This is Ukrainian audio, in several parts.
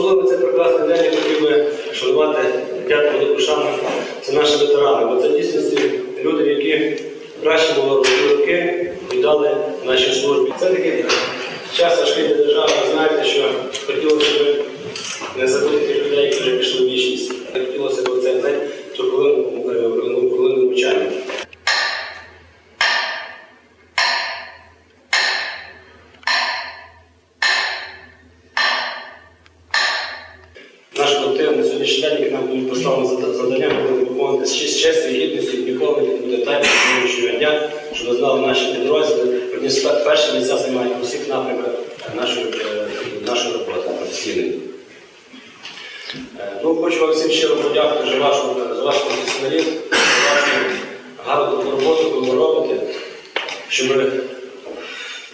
особливо цей прекрасний день я хотів би шанувати до шану. Це наші ветерани, бо це дійсності люди, які краще було роки віддали нашій службі. Це такий час важкий для держави. Ви знаєте, що хотілося б Наш на сьогоднішній день, який нам будуть поставлені зада- завдання, ми будемо виконувати з честь- честю і гідності, ніколи не буде так сьогоднішнього дня, щоб ви знали наші підрозділи. Одні з пер- перші місця займають у всіх напрямках нашої, е, нашої роботи професійної. Е, Ну, хочу вам всім щиро подякувати за вашу, за вашу професіоналізм, за вашу гарну роботу, яку ви робите, щоб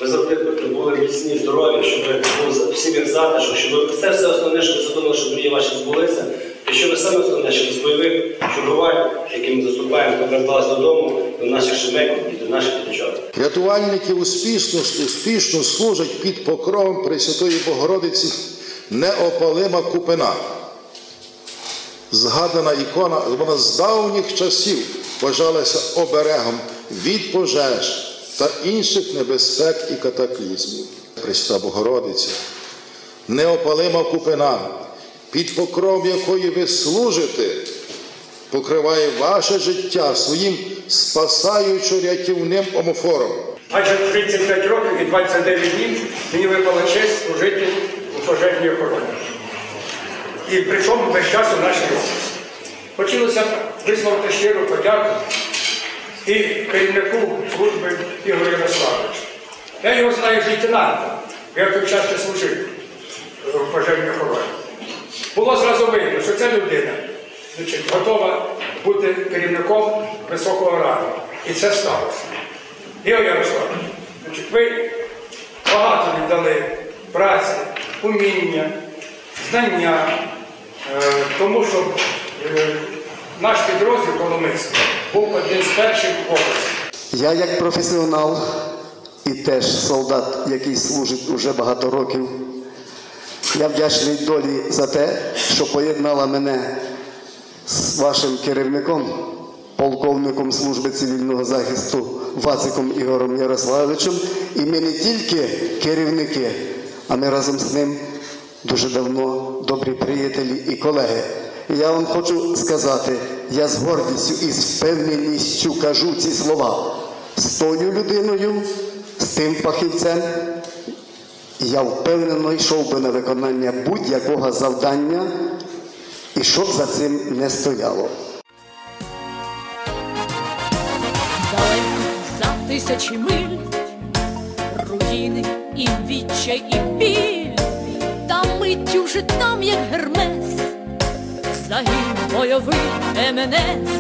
ви завжди були міцні, здорові, щоб був всім як затишок, щоб це все основне, щоб ви задумали, щоб мрії ваші збулися. І щоб саме основне, щоб з бойових чергувань, які ми заступаємо, поверталися додому, до наших шемеків і до наших дівчат. Рятувальники успішно, успішно служать під покровом Пресвятої Богородиці неопалима купина. Згадана ікона, вона з давніх часів вважалася оберегом від пожеж та інших небезпек і катаклізмів. Пресвята Богородиця, неопалима купина, під покровом якої ви служите, покриває ваше життя своїм спасаючо рятівним омофором. Адже 35 років і 29 днів мені випала честь служити у пожежній охороні. І причому весь час у нашій. Хотілося б висловити щиру подяку і керівнику служби Ігорю Ярославовичу. Я його знаю з лейтенанта, я в той час служив в пожежній охороні. Було зразу видно, що ця людина значить, готова бути керівником високого рангу. І це сталося. Ігор Ярославович, значить, ви багато віддали праці, уміння, знання, е, тому що е, наш підрозділ Коломийський був один з перших в. Я як професіонал і теж солдат, який служить уже багато років, я вдячний долі за те, що поєднала мене з вашим керівником, полковником служби цивільного захисту Вациком Ігорем Ярославовичем. І ми не тільки керівники, а ми разом з ним дуже давно добрі приятелі і колеги. Я вам хочу сказати, я з гордістю і з впевненістю кажу ці слова. З тою людиною, з тим фахівцем, я впевнено йшов би на виконання будь-якого завдання, і щоб за цим не стояло. за тисячі миль, руїни і відчай, і біль, та миттю вже там, як гермес, загін бойовий МНС,